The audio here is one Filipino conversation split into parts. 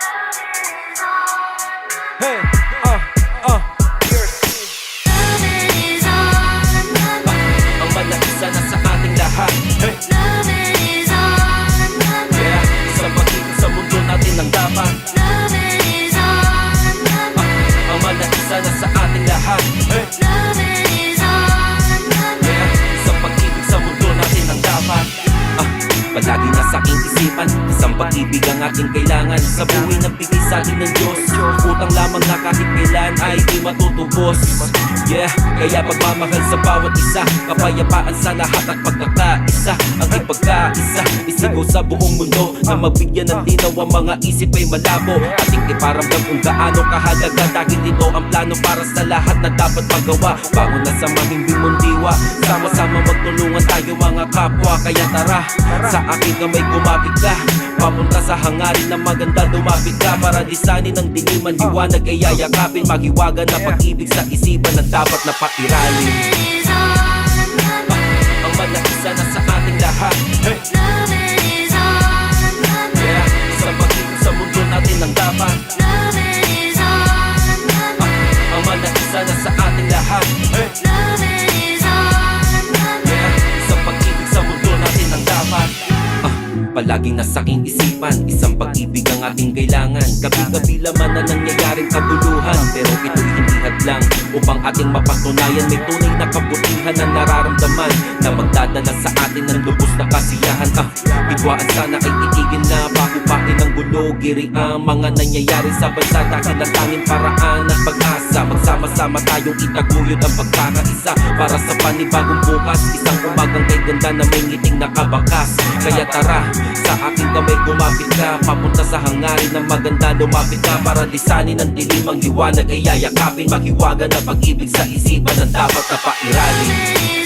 Hey, palagi nasa aking isipan. Isang pag-ibig ang ating kailangan. Sa buhay na bigay sa atin ng Diyos. Utang lamang na kahit kailan ay di matutubos. Yeah, kaya pagmamahal sa bawat isa. Kapayapaan sa lahat at pagkakaisa. Ang ipagkaisa Isigaw sa buong mundo. Na mabigyan ng linaw ang mga isip ay malabo. Ating iparamdam kung gaano kahalaga. Dahil ito ang plano para sa lahat na dapat magawa. Bago na sa mahimbing mundiwa. Sama-sama magtulungan tayo mga kapwa. Kaya tara, sa aking kamay kumapit ka? Papunta sa hangarin na maganda lumapit ka. Para lisanin ng diliman, liwanag ay yayakapin. Maghiwaga na pag-ibig sa isipan na dapat na pairalim Palaging nasa aking isipan. Isang pag-ibig ang ating kailangan. Gabi-gabi laman na nangyayaring kaguluhan Pero ito'y hindi hadlang Upang ating mapatunayan May tunay na kabutihan na nararamdaman Na magdadala sa atin ng lubos na kasiyahan. Ah, bigwaan sana ay itigil na Pakupain ng gulo Giri ang mga nangyayari sa bansa. Dahil ang tanging paraan at pag-asa. Magsama-sama tayong itaguyod ang pagkakaisa. Para sa panibagong bukas Isang umagang kay ganda na may ngiting nakabakas. Kaya tara, sa aking kamay kumapit ka. Papunta sa hangarin ng maganda lumapit ka. Para lisanin ng dilim ang liwanag ay yayakapin Maghiwaga na pag-ibig sa isipan na dapat na pairalim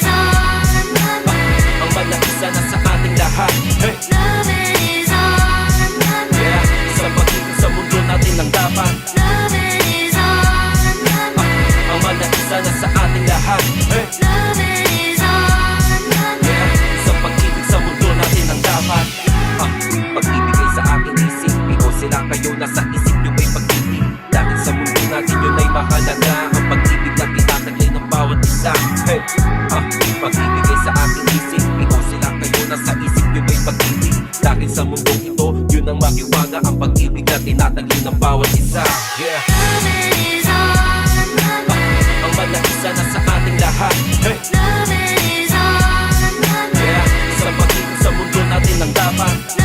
pag-ibig Dahil sa mundong ito, yun ang makiwaga Ang pag-ibig na tinatagli ng bawat isa Yeah! Ang malakisa na sa ating lahat Hey! Yeah! Sa pag-ibig sa